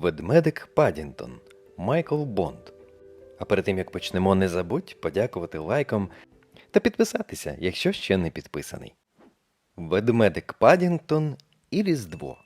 Ведмедик Падінтон Майкл Бонд. А перед тим як почнемо, не забудь подякувати лайком та підписатися, якщо ще не підписаний. Ведмедик Падінгтон і Різдво.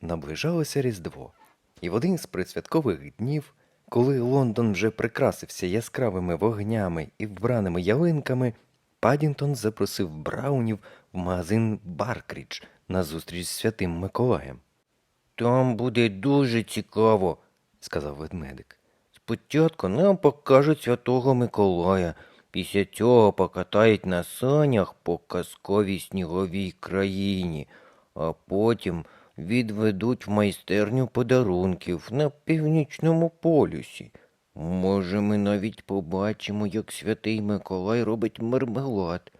Наближалося Різдво, і в один з предсвяткових днів, коли Лондон вже прикрасився яскравими вогнями і вбраними ялинками, Падінгтон запросив Браунів в магазин Баркрідж на зустріч з святим Миколаєм. Там буде дуже цікаво, сказав ведмедик. Спочатку нам покажуть святого Миколая, після цього покатають на санях по казковій сніговій країні, а потім відведуть в майстерню подарунків на північному полюсі. Може, ми навіть побачимо, як святий Миколай робить мармелад,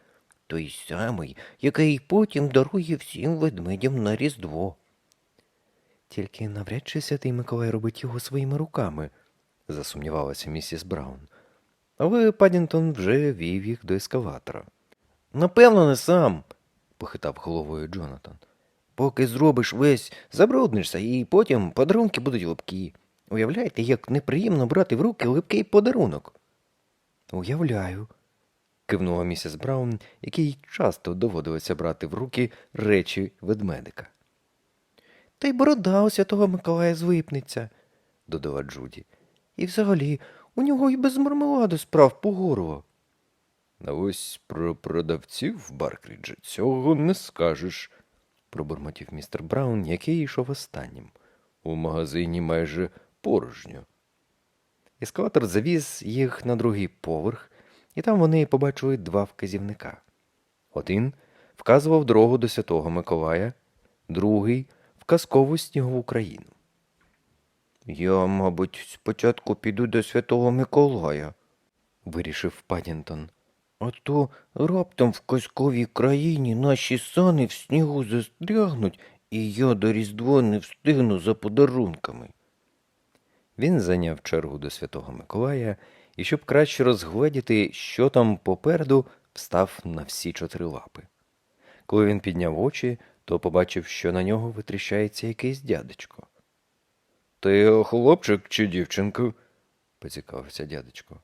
той самий, який потім дарує всім ведмедям на Різдво. Тільки навряд чи святий Миколай робить його своїми руками, засумнівалася місіс Браун. Але Падінтон вже вів їх до ескалатора. Напевно, не сам, похитав головою Джонатан. Поки зробиш весь, забруднишся, і потім подарунки будуть липкі. Уявляєте, як неприємно брати в руки липкий подарунок? Уявляю, кивнула місіс Браун, якій часто доводилося брати в руки речі ведмедика. Та й борода у святого Миколая звипнеться, додала Джуді. І взагалі у нього й без мармеладу справ по горло. А ось про продавців Баркріджі цього не скажеш, пробурмотів містер Браун, який йшов останнім. У магазині майже порожньо. Ескалатор завіз їх на другий поверх, і там вони побачили два вказівника. Один вказував дорогу до Святого Миколая, другий казкову снігову країну. Я, мабуть, спочатку піду до Святого Миколая, вирішив Падінтон. А то раптом в казковій країні наші сани в снігу застрягнуть, і я до Різдва не встигну за подарунками. Він зайняв чергу до Святого Миколая і, щоб краще розгледіти, що там попереду, встав на всі чотири лапи. Коли він підняв очі, то побачив, що на нього витріщається якийсь дядечко. Ти хлопчик чи дівчинка? поцікавився дядечко.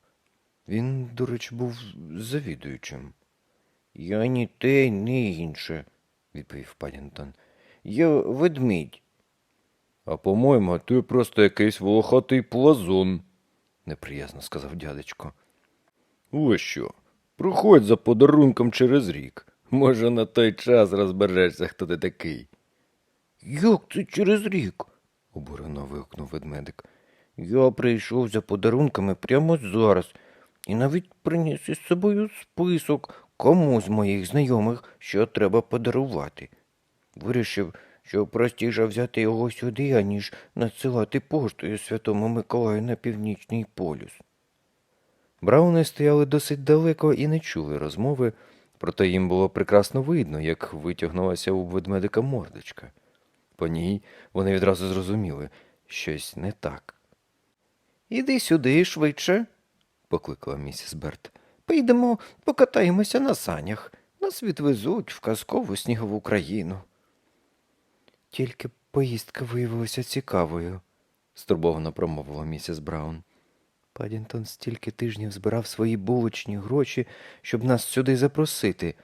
Він, до речі, був завідуючим. Я ні те, ні інше, відповів Падінтон. Я ведмідь. А по-моєму, ти просто якийсь волохатий плазун, неприязно сказав дядечко. Ось що, проходь за подарунком через рік. Може, на той час розберешся, хто ти такий. Як це через рік? обурено вигукнув ведмедик. Я прийшов за подарунками прямо зараз і навіть приніс із собою список кому з моїх знайомих, що треба подарувати. Вирішив, що простіше взяти його сюди, аніж надсилати поштою Святому Миколаю на північний полюс. Брауни стояли досить далеко і не чули розмови, проте їм було прекрасно видно, як витягнулася у ведмедика мордочка. По ній вони відразу зрозуміли щось не так. Іди сюди швидше, покликала місіс Берт. Поїдемо, покатаємося на санях. Нас відвезуть в казкову снігову країну. Тільки поїздка виявилася цікавою, стурбовано промовила місіс Браун. Падінтон стільки тижнів збирав свої булочні гроші, щоб нас сюди запросити.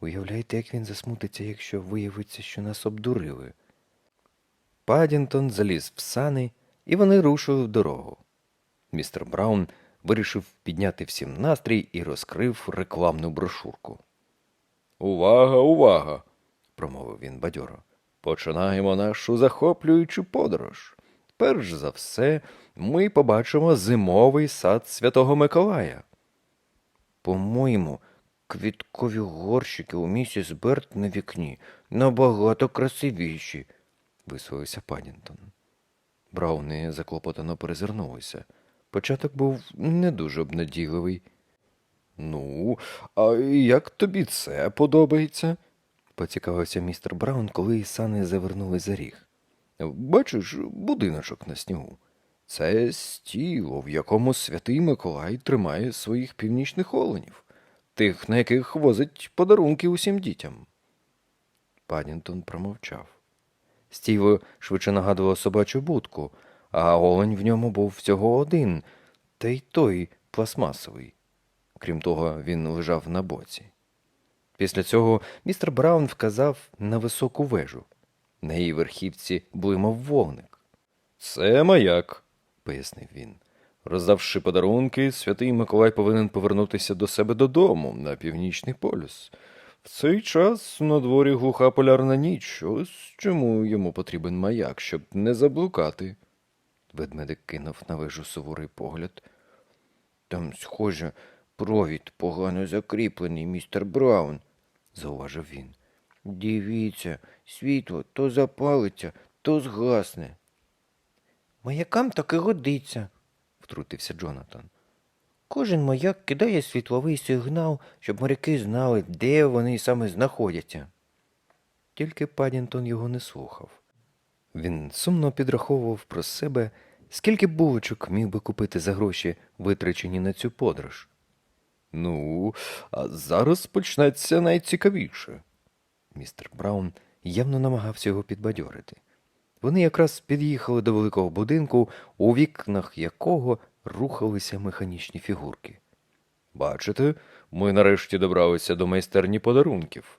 Уявляєте, як він засмутиться, якщо виявиться, що нас обдурили. Падінтон заліз в сани, і вони рушили в дорогу. Містер Браун вирішив підняти всім настрій і розкрив рекламну брошурку. Увага, увага! промовив він бадьоро. Починаємо нашу захоплюючу подорож. Перш за все, ми побачимо зимовий сад Святого Миколая. По-моєму, квіткові горщики у місіс Берт на вікні набагато красивіші, висловився Падінтон. Брауни заклопотано перезирнулися. Початок був не дуже обнадійливий. Ну, а як тобі це подобається? поцікавився містер Браун, коли сани завернули за ріг. Бачиш, будиночок на снігу. Це стіло, в якому святий Миколай тримає своїх північних оленів, тих, на яких возить подарунки усім дітям. Падінтон промовчав. Стіво швидше нагадувало собачу будку, а олень в ньому був всього один, та й той пластмасовий. Крім того, він лежав на боці. Після цього містер Браун вказав на високу вежу. На її верхівці блимав вогник. Це маяк, пояснив він. Роздавши подарунки, святий Миколай повинен повернутися до себе додому на північний полюс. В цей час на дворі глуха полярна ніч. Ось чому йому потрібен маяк, щоб не заблукати. Ведмедик кинув на вежу суворий погляд. Там, схоже, провід погано закріплений, містер Браун, зауважив він. Дивіться, світло то запалиться, то згасне. Маякам так і годиться, втрутився Джонатан. Кожен маяк кидає світловий сигнал, щоб моряки знали, де вони саме знаходяться. Тільки Падінтон його не слухав. Він сумно підраховував про себе, скільки булочок міг би купити за гроші, витрачені на цю подорож. Ну, а зараз почнеться найцікавіше. Містер Браун явно намагався його підбадьорити. Вони якраз під'їхали до великого будинку, у вікнах якого рухалися механічні фігурки. Бачите, ми нарешті добралися до майстерні подарунків.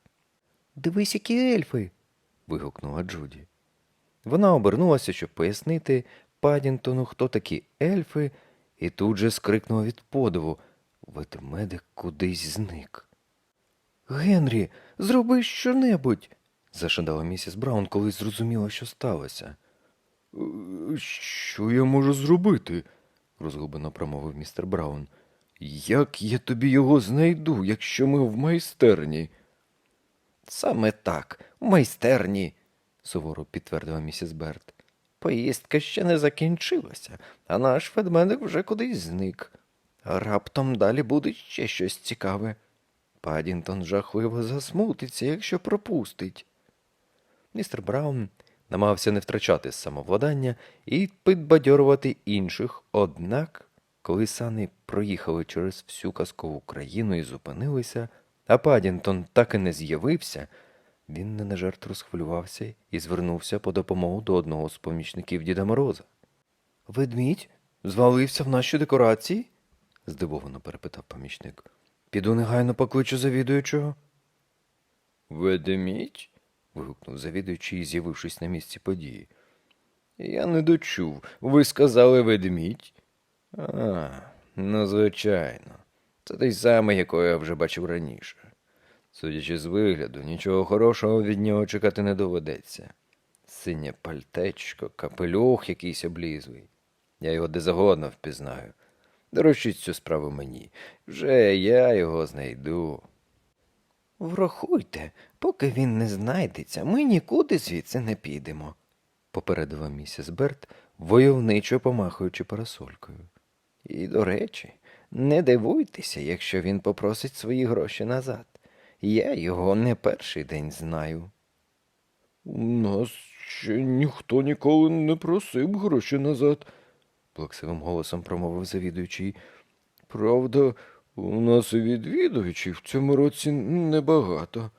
Дивись, які ельфи. вигукнула Джуді. Вона обернулася, щоб пояснити Падінтону, хто такі ельфи, і тут же скрикнула від подиву. Ведмедик кудись зник. Генрі, зроби щонебудь, зашадала місіс Браун, коли зрозуміла, що сталося. «Е, Що я можу зробити? розгублено промовив містер Браун. Як я тобі його знайду, якщо ми в майстерні? Саме так, в майстерні, суворо підтвердила місіс Берт. Поїздка ще не закінчилася, а наш ведмедик вже кудись зник. Раптом далі буде ще щось цікаве. Падінтон жахливо засмутиться, якщо пропустить. Містер Браун намагався не втрачати самовладання і підбадьорувати інших, однак, коли сани проїхали через всю казкову країну і зупинилися, а Падінтон так і не з'явився, він не на жарт розхвилювався і звернувся по допомогу до одного з помічників Діда Мороза. Ведмідь звалився в наші декорації? здивовано перепитав помічник. Піду негайно покличу завідуючого. Ведмідь? Вигукнув завідуючий, з'явившись на місці події. Я не дочув. Ви сказали ведмідь? А, ну, звичайно. Це той самий, якого я вже бачив раніше. Судячи з вигляду, нічого хорошого від нього чекати не доведеться. Синє пальтечко, капелюх якийсь облізлий. Я його де загодно впізнаю. Доручіть цю справу мені. Вже я його знайду. Врахуйте, поки він не знайдеться, ми нікуди звідси не підемо, попередила місіс Берт, войовничо помахуючи парасолькою. І, до речі, не дивуйтеся, якщо він попросить свої гроші назад. Я його не перший день знаю. У нас ще ніхто ніколи не просив гроші назад, плаксивим голосом промовив завідуючий. Правда, у нас відвідувачів в цьому році небагато.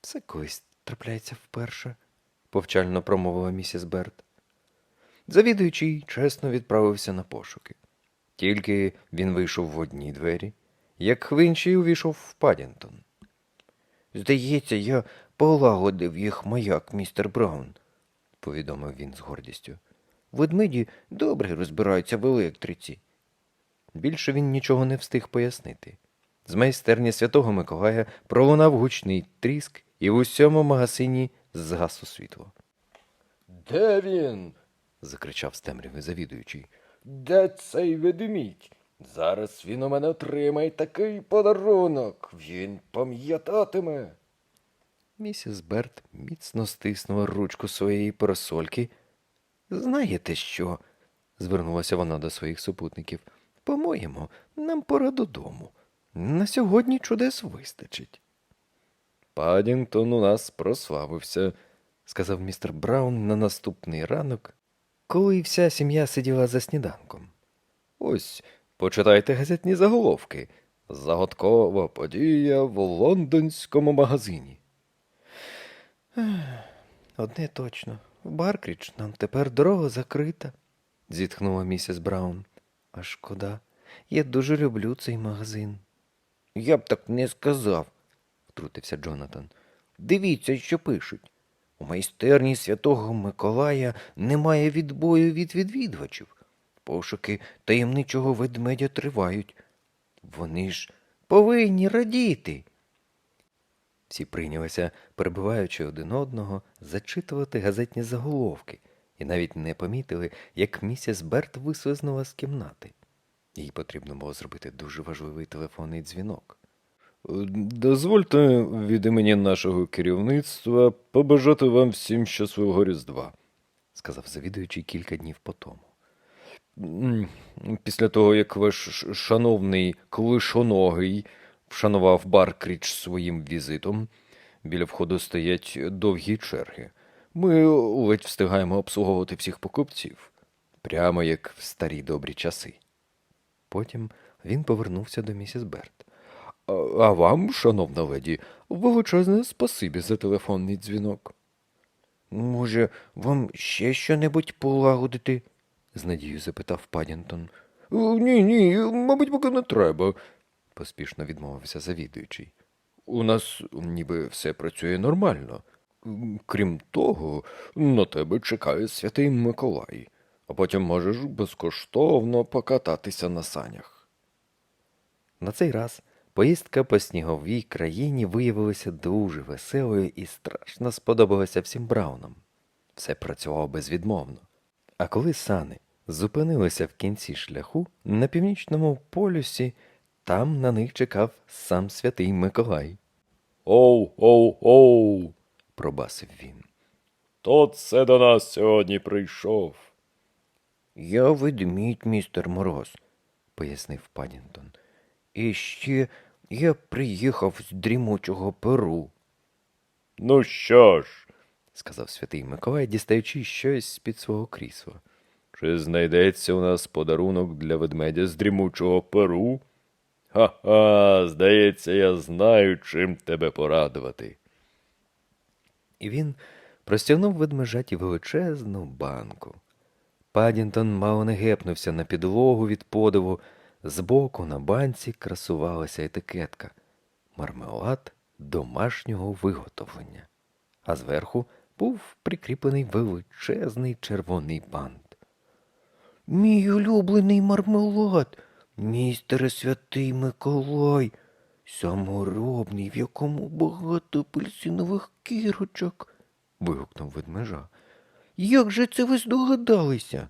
Це колись трапляється вперше, повчально промовила місіс Берт. Завідуючий чесно відправився на пошуки. Тільки він вийшов в одні двері, як інші увійшов в Падінтон. Здається, я полагодив їх маяк, містер Браун, повідомив він з гордістю. Ведмеді добре розбираються в електриці. Більше він нічого не встиг пояснити. З майстерні святого Миколая пролунав гучний тріск, і в усьому магазині згасло світло. Де він? закричав з темряви завідуючий. Де цей ведмідь? Зараз він у мене отримає такий подарунок. Він пам'ятатиме. Місіс Берт міцно стиснула ручку своєї парасольки. Знаєте що? звернулася вона до своїх супутників. По-моєму, нам пора додому. На сьогодні чудес вистачить. Падінгтон у нас прославився, сказав містер Браун на наступний ранок, коли вся сім'я сиділа за сніданком. Ось, почитайте газетні заголовки. Загадкова подія в лондонському магазині. Одне точно. В Баркрідж нам тепер дорога закрита, зітхнула місіс Браун. А шкода. Я дуже люблю цей магазин. Я б так не сказав, втрутився Джонатан. Дивіться, що пишуть. У майстерні святого Миколая немає відбою від відвідувачів. Пошуки таємничого ведмедя тривають. Вони ж повинні радіти. Всі прийнялися, перебиваючи один одного, зачитувати газетні заголовки і навіть не помітили, як місіс Берт вислизнула з кімнати. Їй потрібно було зробити дуже важливий телефонний дзвінок. Дозвольте від імені нашого керівництва побажати вам всім щасливого Різдва. сказав завідуючий кілька днів по тому. Після того, як ваш шановний клишоногий вшанував Баркріч своїм візитом, біля входу стоять довгі черги. Ми ледь встигаємо обслуговувати всіх покупців, прямо як в старі добрі часи. Потім він повернувся до місіс Берт. А, вам, шановна леді, величезне спасибі за телефонний дзвінок. Може, вам ще що-небудь полагодити? з надією запитав Падінтон. «Е, Ні, ні, мабуть, поки не треба. Поспішно відмовився завідуючий. У нас ніби все працює нормально. Крім того, на тебе чекає святий Миколай, а потім можеш безкоштовно покататися на санях. На цей раз поїздка по сніговій країні виявилася дуже веселою і страшно сподобалася всім Браунам. Все працювало безвідмовно. А коли сани зупинилися в кінці шляху на північному полюсі, там на них чекав сам святий Миколай, Оу, оу, оу. Пробасив він. Хто це до нас сьогодні прийшов? Я ведмідь, містер Мороз, пояснив Падінтон. І ще я приїхав з дрімучого Перу. Ну що ж, сказав святий Миколай, дістаючи щось з-під свого крісла. чи знайдеться у нас подарунок для ведмедя з дрімучого перу? Ха-ха, здається, я знаю, чим тебе порадувати. І він простягнув ведмежаті величезну банку. Падінтон мало не гепнувся на підлогу від подиву. Збоку на банці красувалася етикетка мармелад домашнього виготовлення, а зверху був прикріплений величезний червоний бант. Мій улюблений мармелад, містере святий Миколай, саморобний, в якому багато апельсинових кірочок, вигукнув ведмежа. Як же це ви здогадалися?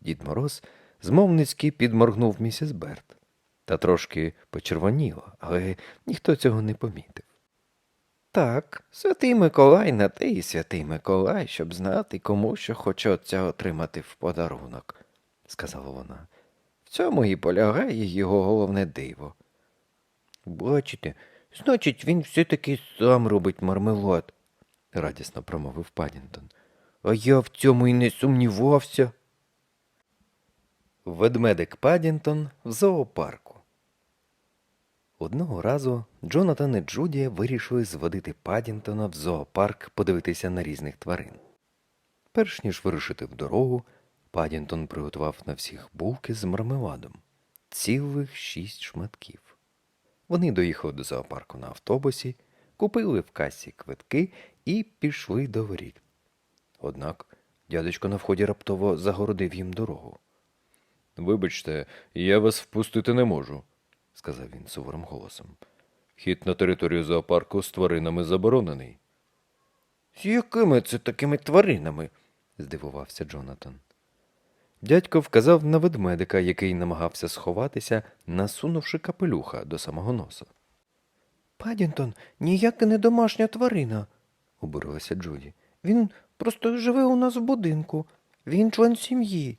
Дід Мороз змовницьки підморгнув місіс Берт та трошки почервоніло, але ніхто цього не помітив. Так, святий Миколай на те і святий Миколай, щоб знати, кому що хоче отця отримати в подарунок, сказала вона. В цьому і полягає його головне диво. Бачите, значить, він все-таки сам робить мармелад, радісно промовив Падінтон. А я в цьому і не сумнівався. Ведмедик Падінтон в зоопарку. Одного разу Джонатан і Джуді вирішили зводити Падінтона в зоопарк подивитися на різних тварин. Перш ніж вирушити в дорогу, Падінтон приготував на всіх булки з мармеладом цілих шість шматків. Вони доїхали до зоопарку на автобусі, купили в касі квитки і пішли до воріт. Однак дядечко на вході раптово загородив їм дорогу. Вибачте, я вас впустити не можу, сказав він суворим голосом. Хід на територію зоопарку з тваринами заборонений. З якими це такими тваринами? здивувався Джонатан. Дядько вказав на ведмедика, який намагався сховатися, насунувши капелюха до самого носа. Падінтон ніяка не домашня тварина, обурилася Джуді. Він просто живе у нас в будинку. Він член сім'ї.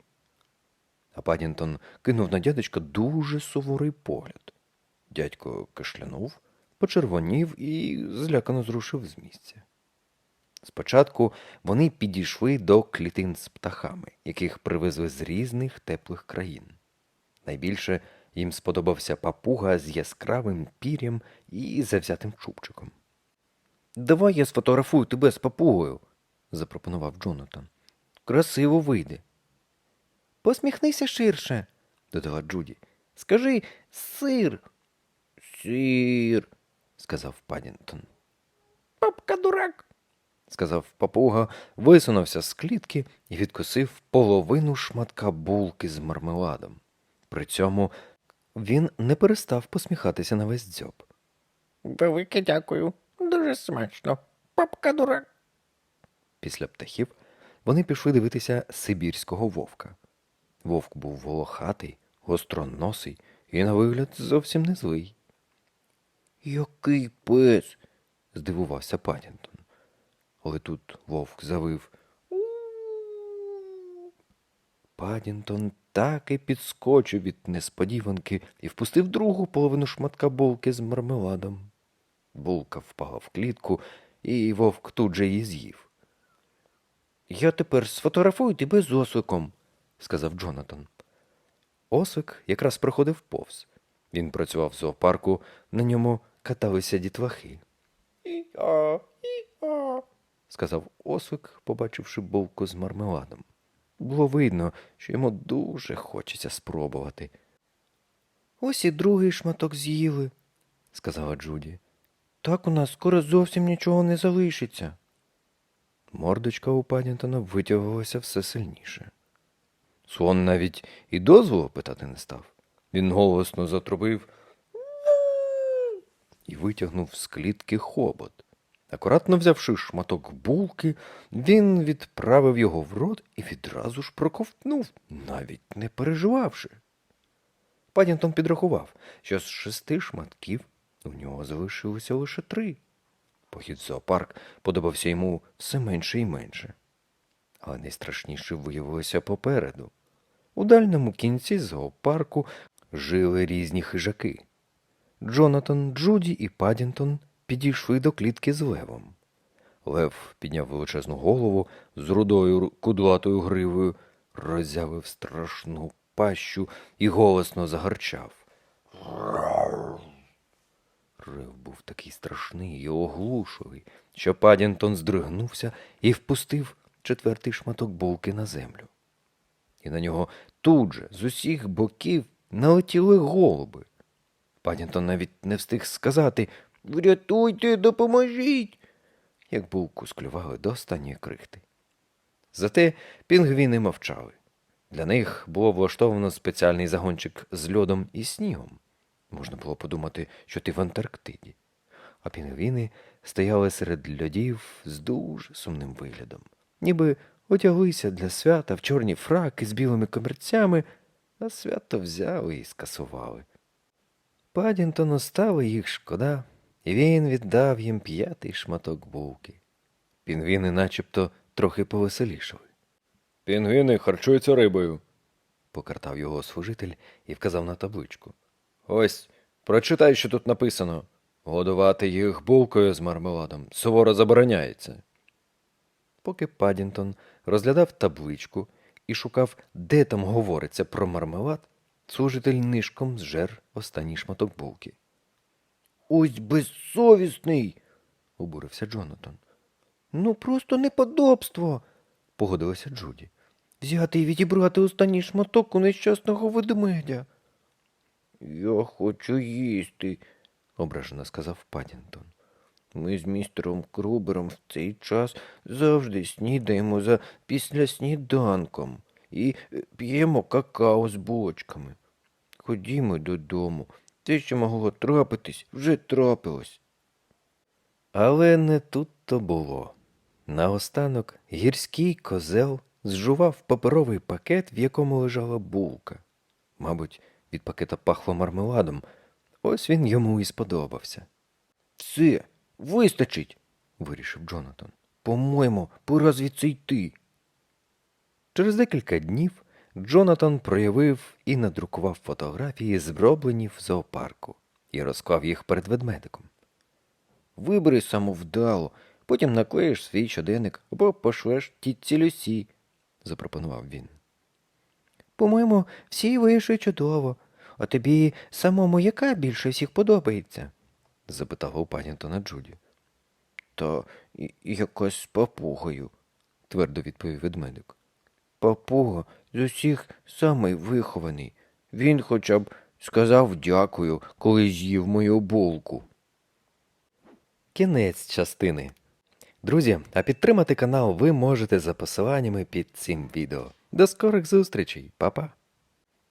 А Падінтон кинув на дядечка дуже суворий погляд. Дядько кашлянув, почервонів і злякано зрушив з місця. Спочатку вони підійшли до клітин з птахами, яких привезли з різних теплих країн. Найбільше їм сподобався папуга з яскравим пір'ям і завзятим чубчиком. Давай я сфотографую тебе з папугою, запропонував Джонатан. Красиво вийде. Посміхнися ширше, додала Джуді. Скажи сир. Сир, сказав Падінтон. Папка дурак, сказав папуга, висунувся з клітки і відкусив половину шматка булки з мармеладом. При цьому він не перестав посміхатися на весь дзьоб. Велике дякую. Дуже смачно. Папка дурак. Після птахів вони пішли дивитися сибірського вовка. Вовк був волохатий, гостроносий і, на вигляд, зовсім не злий. Який пес? здивувався Падінтон. Але тут вовк завив. Падінтон так і підскочив від несподіванки і впустив другу половину шматка булки з мармеладом. Булка впала в клітку, і вовк тут же її з'їв. Я тепер сфотографую тебе з осликом, сказав Джонатан. Ослик якраз проходив повз. Він працював в зоопарку, на ньому каталися дітлахи. І-о, і-о. Сказав ослик, побачивши булку з мармеладом. Було видно, що йому дуже хочеться спробувати. Ось і другий шматок з'їли, сказала Джуді. Так у нас скоро зовсім нічого не залишиться. Мордочка у Падінтона витягувалася все сильніше. Слон навіть і дозволу питати не став. Він голосно затрубив і витягнув з клітки хобот. Акуратно взявши шматок булки, він відправив його в рот і відразу ж проковтнув, навіть не переживавши. Падінтон підрахував, що з шести шматків у нього залишилося лише три. Похід зоопарк подобався йому все менше і менше. Але найстрашніше виявилося попереду. У дальньому кінці зоопарку жили різні хижаки. Джонатан, Джуді і Падінтон підійшли до клітки з левом. Лев підняв величезну голову з рудою кудлатою гривою, роззявив страшну пащу і голосно загарчав. Рев був такий страшний і оглушливий, що Падінтон здригнувся і впустив четвертий шматок булки на землю. І на нього тут же з усіх боків налетіли голуби. Падінтон навіть не встиг сказати Врятуйте, допоможіть, як булку склювали до останньої крихти. Зате пінгвіни мовчали. Для них було влаштовано спеціальний загончик з льодом і снігом. Можна було подумати, що ти в Антарктиді. А пінгвіни стояли серед льодів з дуже сумним виглядом, ніби одяглися для свята в чорні фраки з білими комірцями, а свято взяли і скасували. Падінтону стало їх шкода, і він віддав їм п'ятий шматок булки. Пінгвіни начебто трохи повеселішали. Пінгвіни харчуються рибою. Покартав його служитель і вказав на табличку. Ось, прочитай, що тут написано. Годувати їх булкою з мармеладом суворо забороняється. Поки Падінтон розглядав табличку і шукав, де там говориться про мармелад, служитель нишком зжер останній шматок булки. Ось безсовісний. обурився Джонатан. Ну, просто неподобство, погодилася Джуді. Взяти і відібрати останній шматок у нещасного ведмедя. Я хочу їсти, ображено сказав Падінтон. Ми з містером Крубером в цей час завжди снідаємо за післясніданком і п'ємо какао з булочками. Ходімо додому. Те, що могло трапитись, вже трапилось. Але не тут то було. Наостанок гірський козел зжував паперовий пакет, в якому лежала булка. Мабуть, від пакета пахло мармеладом. Ось він йому і сподобався. Все, вистачить, вирішив Джонатан. По-моєму, пора звідси йти. Через декілька днів Джонатан проявив і надрукував фотографії, зроблені в зоопарку, і розклав їх перед ведмедиком. Вибери самовдало, потім наклеїш свій щоденник або пошлеш тітці Люсі, запропонував він. По-моєму, всі вийшли чудово. А тобі самому яка більше всіх подобається? запитала у Панінтона Джуді. Та якась з папугою, твердо відповів ведмедик. Папуга з усіх самий вихований. Він хоча б сказав дякую, коли з'їв мою булку. Кінець частини. Друзі, а підтримати канал ви можете за посиланнями під цим відео. До скорих зустрічей, Па-па!